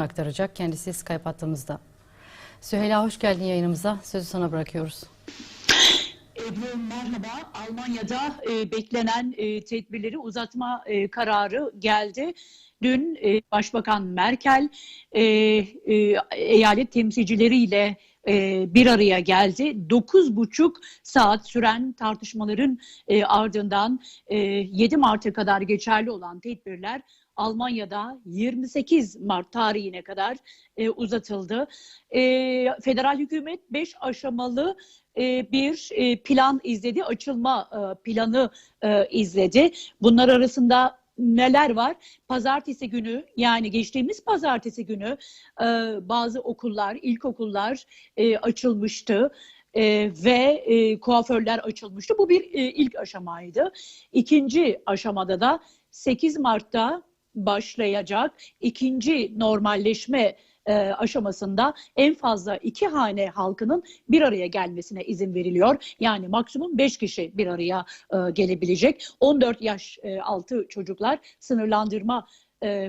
aktaracak. Kendisi Skype hattımızda. Süheyla hoş geldin yayınımıza. Sözü sana bırakıyoruz. Ebru merhaba. Almanya'da e, beklenen e, tedbirleri uzatma e, kararı geldi. Dün e, Başbakan Merkel e, e, eyalet temsilcileriyle e, bir araya geldi. Dokuz buçuk saat süren tartışmaların e, ardından e, 7 Mart'a kadar geçerli olan tedbirler Almanya'da 28 Mart tarihine kadar e, uzatıldı. E, federal hükümet 5 aşamalı e, bir e, plan izledi, açılma e, planı izledi. Bunlar arasında neler var? Pazartesi günü yani geçtiğimiz pazartesi günü bazı okullar, ilkokullar açılmıştı. E, ve e, kuaförler açılmıştı. Bu bir e, ilk aşamaydı. İkinci aşamada da 8 Mart'ta başlayacak ikinci normalleşme e, aşamasında en fazla iki hane halkının bir araya gelmesine izin veriliyor. Yani maksimum 5 kişi bir araya e, gelebilecek. 14 yaş e, altı çocuklar sınırlandırma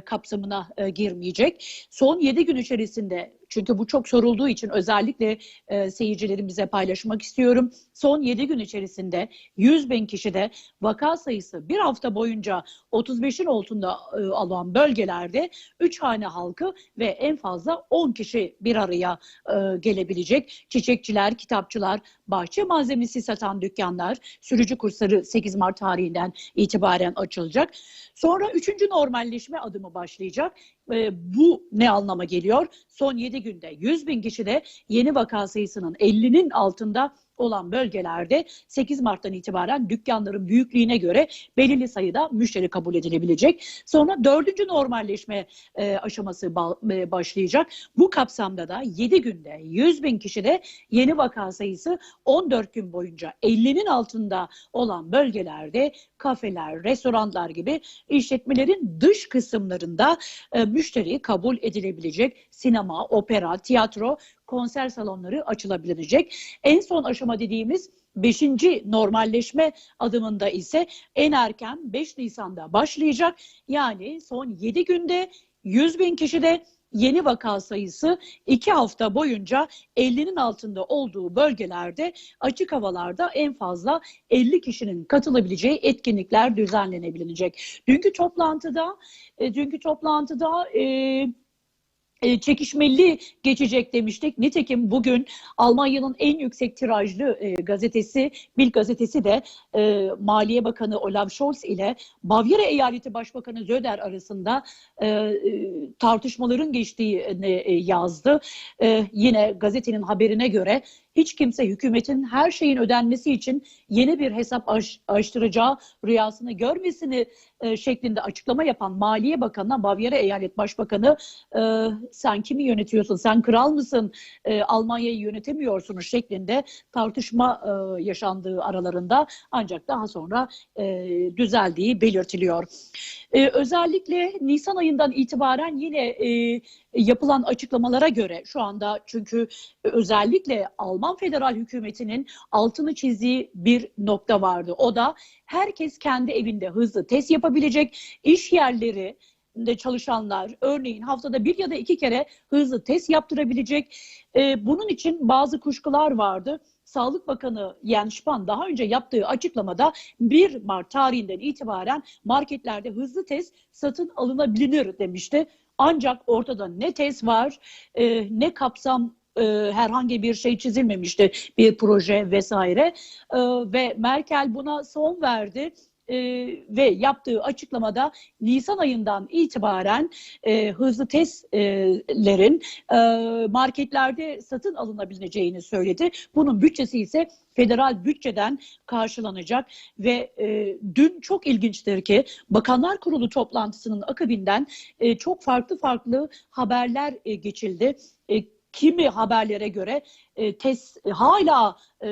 kapsamına girmeyecek. Son 7 gün içerisinde çünkü bu çok sorulduğu için özellikle e, seyircilerimize paylaşmak istiyorum. Son 7 gün içerisinde 100 bin kişide vaka sayısı bir hafta boyunca 35'in altında e, alan bölgelerde 3 hane halkı ve en fazla 10 kişi bir araya e, gelebilecek. Çiçekçiler, kitapçılar, bahçe malzemesi satan dükkanlar, sürücü kursları 8 Mart tarihinden itibaren açılacak. Sonra 3. normalleşme adımı başlayacak. E, bu ne anlama geliyor? Son 7 günde 100 bin kişide yeni vaka sayısının 50'nin altında olan bölgelerde 8 Mart'tan itibaren dükkanların büyüklüğüne göre belirli sayıda müşteri kabul edilebilecek. Sonra dördüncü normalleşme e, aşaması e, başlayacak. Bu kapsamda da 7 günde 100 bin kişide yeni vaka sayısı 14 gün boyunca 50'nin altında olan bölgelerde kafeler, restoranlar gibi işletmelerin dış kısımlarında e, müşteri kabul edilebilecek sinema, opera, tiyatro, konser salonları açılabilecek. En son aşama dediğimiz 5. normalleşme adımında ise en erken 5 Nisan'da başlayacak. Yani son 7 günde 100 bin kişide yeni vaka sayısı 2 hafta boyunca 50'nin altında olduğu bölgelerde açık havalarda en fazla 50 kişinin katılabileceği etkinlikler düzenlenebilecek. Dünkü toplantıda e, dünkü toplantıda e, çekişmeli geçecek demiştik. Nitekim bugün Almanya'nın en yüksek tirajlı e, gazetesi Bild gazetesi de e, Maliye Bakanı Olaf Scholz ile Bavyera Eyaleti Başbakanı Söder arasında e, e, tartışmaların geçtiğini e, yazdı. E, yine gazetenin haberine göre hiç kimse hükümetin her şeyin ödenmesi için yeni bir hesap aç, açtıracağı rüyasını görmesini e, şeklinde açıklama yapan Maliye Bakanı'na Bavyera Eyalet Başbakanı e, sen kimi yönetiyorsun, sen kral mısın, e, Almanya'yı yönetemiyorsunuz? şeklinde tartışma e, yaşandığı aralarında ancak daha sonra e, düzeldiği belirtiliyor. E, özellikle Nisan ayından itibaren yine e, yapılan açıklamalara göre şu anda çünkü özellikle Alman federal hükümetinin altını çizdiği bir nokta vardı. O da herkes kendi evinde hızlı test yapabilecek iş yerleri de çalışanlar örneğin haftada bir ya da iki kere hızlı test yaptırabilecek. Ee, bunun için bazı kuşkular vardı. Sağlık Bakanı Jens Spahn daha önce yaptığı açıklamada 1 Mart tarihinden itibaren marketlerde hızlı test satın alınabilir demişti. Ancak ortada ne test var e, ne kapsam e, herhangi bir şey çizilmemişti bir proje vesaire. E, ve Merkel buna son verdi e, ve yaptığı açıklamada Nisan ayından itibaren e, hızlı testlerin e, marketlerde satın alınabileceğini söyledi. Bunun bütçesi ise federal bütçeden karşılanacak ve e, dün çok ilginçtir ki Bakanlar Kurulu toplantısının akıbinden e, çok farklı farklı haberler e, geçildi. E, kimi haberlere göre e, test e, hala e,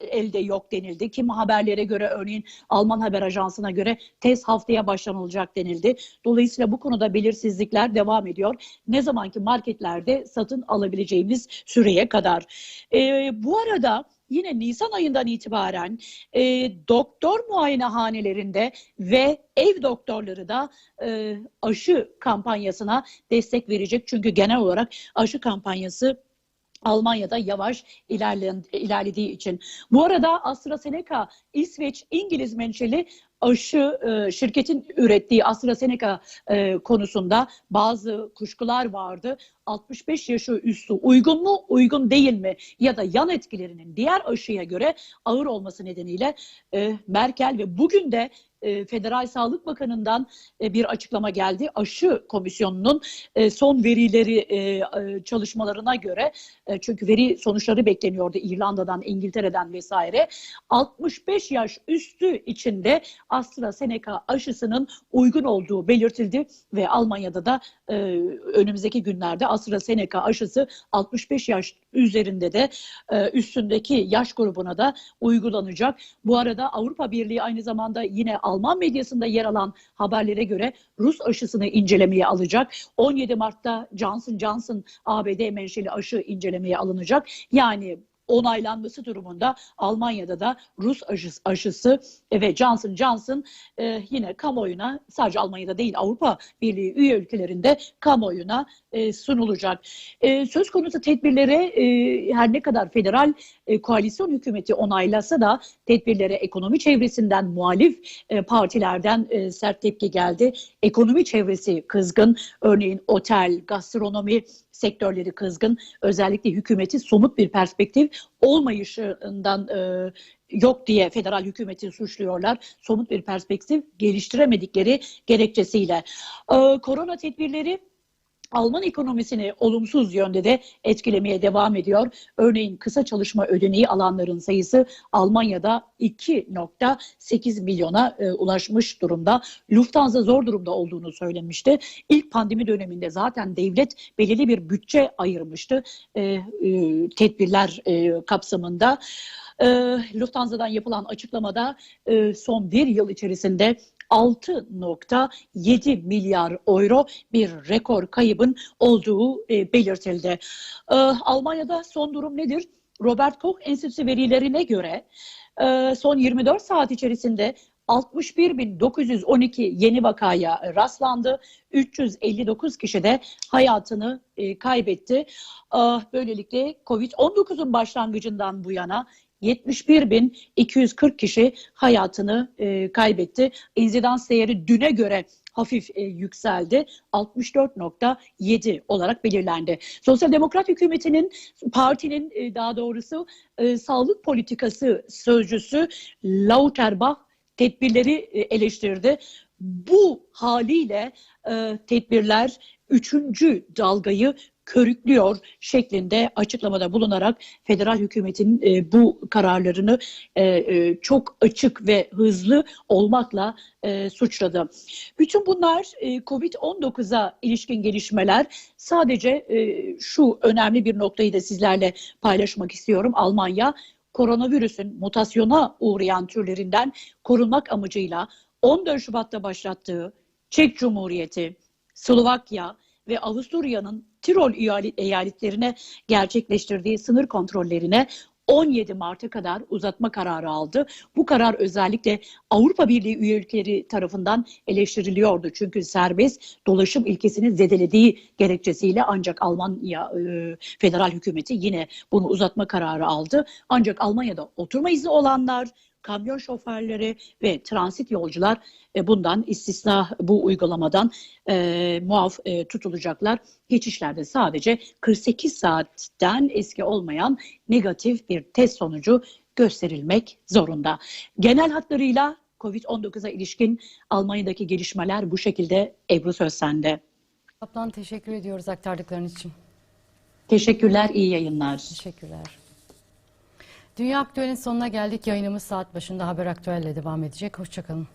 elde yok denildi. Kimi haberlere göre örneğin Alman haber ajansına göre test haftaya başlanılacak denildi. Dolayısıyla bu konuda belirsizlikler devam ediyor. Ne zamanki marketlerde satın alabileceğimiz süreye kadar. E, bu arada yine Nisan ayından itibaren e, doktor muayenehanelerinde ve ev doktorları da e, aşı kampanyasına destek verecek. Çünkü genel olarak aşı kampanyası Almanya'da yavaş ilerlediği için. Bu arada AstraZeneca İsveç İngiliz menşeli aşı e, şirketin ürettiği AstraZeneca e, konusunda bazı kuşkular vardı. 65 yaşı üstü uygun mu, uygun değil mi ya da yan etkilerinin diğer aşıya göre ağır olması nedeniyle e, Merkel ve bugün de e, Federal Sağlık Bakanı'ndan e, bir açıklama geldi. Aşı komisyonunun e, son verileri e, çalışmalarına göre çünkü veri sonuçları bekleniyordu İrlanda'dan, İngiltere'den vesaire. 65 yaş üstü içinde AstraZeneca aşısının uygun olduğu belirtildi ve Almanya'da da önümüzdeki günlerde AstraZeneca aşısı 65 yaş üzerinde de e, üstündeki yaş grubuna da uygulanacak. Bu arada Avrupa Birliği aynı zamanda yine Alman medyasında yer alan haberlere göre Rus aşısını incelemeye alacak. 17 Mart'ta Johnson Johnson ABD menşeli aşı incelemeye alınacak. Yani onaylanması durumunda Almanya'da da Rus aşısı, aşısı ve Johnson Johnson e, yine kamuoyuna sadece Almanya'da değil Avrupa Birliği üye ülkelerinde kamuoyuna e, sunulacak. E, söz konusu tedbirlere e, her ne kadar federal e, koalisyon hükümeti onaylasa da tedbirlere ekonomi çevresinden muhalif e, partilerden e, sert tepki geldi. Ekonomi çevresi kızgın. Örneğin otel, gastronomi sektörleri kızgın. Özellikle hükümeti somut bir perspektif olmayışından e, yok diye federal hükümeti suçluyorlar. Somut bir perspektif geliştiremedikleri gerekçesiyle. E, korona tedbirleri Alman ekonomisini olumsuz yönde de etkilemeye devam ediyor. Örneğin kısa çalışma ödeneği alanların sayısı Almanya'da 2.8 milyona e, ulaşmış durumda. Lufthansa zor durumda olduğunu söylemişti. İlk pandemi döneminde zaten devlet belirli bir bütçe ayırmıştı e, e, tedbirler e, kapsamında. E, Lufthansa'dan yapılan açıklamada e, son bir yıl içerisinde 6.7 milyar euro bir rekor kaybın olduğu e, belirtildi. E, Almanya'da son durum nedir? Robert Koch Enstitüsü verilerine göre e, son 24 saat içerisinde 61.912 yeni vakaya rastlandı. 359 kişi de hayatını e, kaybetti. Ah, Böylelikle Covid-19'un başlangıcından bu yana 71.240 kişi hayatını e, kaybetti. İnsidans değeri düne göre hafif e, yükseldi. 64.7 olarak belirlendi. Sosyal Demokrat hükümetinin partinin e, daha doğrusu e, sağlık politikası sözcüsü Lauterbach tedbirleri e, eleştirdi. Bu haliyle e, tedbirler üçüncü dalgayı körüklüyor şeklinde açıklamada bulunarak federal hükümetin e, bu kararlarını e, e, çok açık ve hızlı olmakla e, suçladı. Bütün bunlar e, Covid-19'a ilişkin gelişmeler. Sadece e, şu önemli bir noktayı da sizlerle paylaşmak istiyorum. Almanya koronavirüsün mutasyona uğrayan türlerinden korunmak amacıyla 14 Şubat'ta başlattığı Çek Cumhuriyeti, Slovakya ve Avusturya'nın Tirol eyaletlerine gerçekleştirdiği sınır kontrollerine 17 Mart'a kadar uzatma kararı aldı. Bu karar özellikle Avrupa Birliği üye ülkeleri tarafından eleştiriliyordu. Çünkü serbest dolaşım ilkesini zedelediği gerekçesiyle ancak Almanya e, federal hükümeti yine bunu uzatma kararı aldı. Ancak Almanya'da oturma izni olanlar, kamyon şoförleri ve transit yolcular e, bundan istisna bu uygulamadan e, muaf e, tutulacaklar. Geçişlerde sadece 48 saatten eski olmayan negatif bir test sonucu gösterilmek zorunda. Genel hatlarıyla Covid-19'a ilişkin Almanya'daki gelişmeler bu şekilde Ebru Söz sende. Kaplan teşekkür ediyoruz aktardıkların için. Teşekkürler, iyi yayınlar. Teşekkürler. Dünya Aktüel'in sonuna geldik. Yayınımız saat başında Haber Aktüel'le devam edecek. Hoşçakalın.